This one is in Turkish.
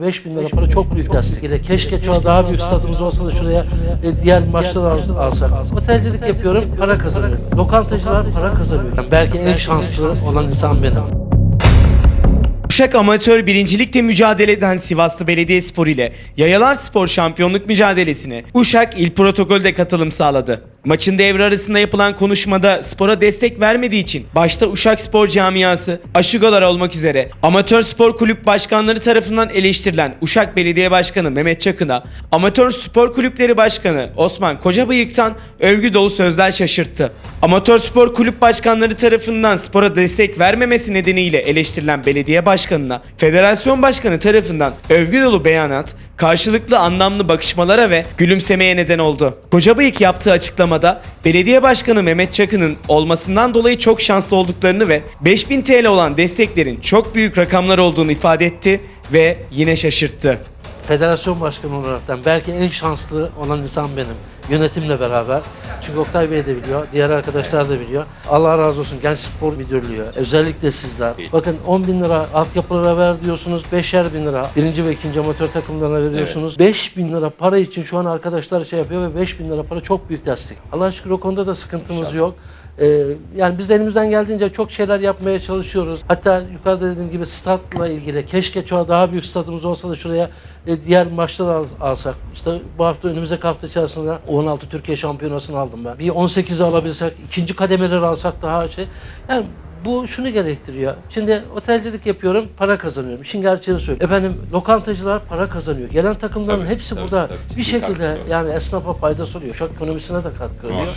5000 lira para çok büyük destek. Keşke şurada daha büyük stadımız olsa da şuraya e, diğer maçları al- alsak. Otelcilik yapıyorum, para kazanıyorum. Lokantacılar para kazanıyor. Yani belki en şanslı olan insan benim. Uşak Amatör Birincilikte mücadele eden Sivaslı Belediyespor ile Yayalar Spor şampiyonluk mücadelesine Uşak İl Protokol'de katılım sağladı. Maçın devre arasında yapılan konuşmada spora destek vermediği için başta Uşak Spor Camiası, Aşugalar olmak üzere Amatör Spor Kulüp başkanları tarafından eleştirilen Uşak Belediye Başkanı Mehmet Çakın'a Amatör Spor Kulüpleri Başkanı Osman Kocabıyık'tan övgü dolu sözler şaşırttı. Amatör Spor Kulüp başkanları tarafından spora destek vermemesi nedeniyle eleştirilen belediye başkanına Federasyon Başkanı tarafından övgü dolu beyanat, karşılıklı anlamlı bakışmalara ve gülümsemeye neden oldu. Kocabıyık yaptığı açıklamada belediye başkanı Mehmet Çakı'nın olmasından dolayı çok şanslı olduklarını ve 5000 TL olan desteklerin çok büyük rakamlar olduğunu ifade etti ve yine şaşırttı. Federasyon başkanı olaraktan belki en şanslı olan insan benim. Yönetimle beraber. Çünkü Oktay Bey de biliyor, diğer arkadaşlar da biliyor. Allah razı olsun Genç Spor Müdürlüğü, özellikle sizler. Bakın 10 bin lira altyapılara ver diyorsunuz, 5'er bin lira birinci ve ikinci amatör takımlarına veriyorsunuz. 5 bin lira para için şu an arkadaşlar şey yapıyor ve 5 bin lira para çok büyük destek. Allah şükür o konuda da sıkıntımız yok. Ee, yani biz de elimizden geldiğince çok şeyler yapmaya çalışıyoruz. Hatta yukarıda dediğim gibi statla ilgili keşke çoğu daha büyük stadımız olsa da şuraya e, diğer maçları al- alsak. İşte bu hafta önümüzdeki hafta içerisinde 16 Türkiye şampiyonasını aldım ben. Bir 18'i alabilsek, ikinci kademeleri alsak daha şey. Yani bu şunu gerektiriyor. Şimdi otelcilik yapıyorum, para kazanıyorum. İşin gerçeğini söylüyorum. Efendim lokantacılar para kazanıyor. Gelen takımların Tabii, hepsi tabii, burada tabii. bir şekilde yani esnafa faydası oluyor. Şok ekonomisine de katkı oluyor.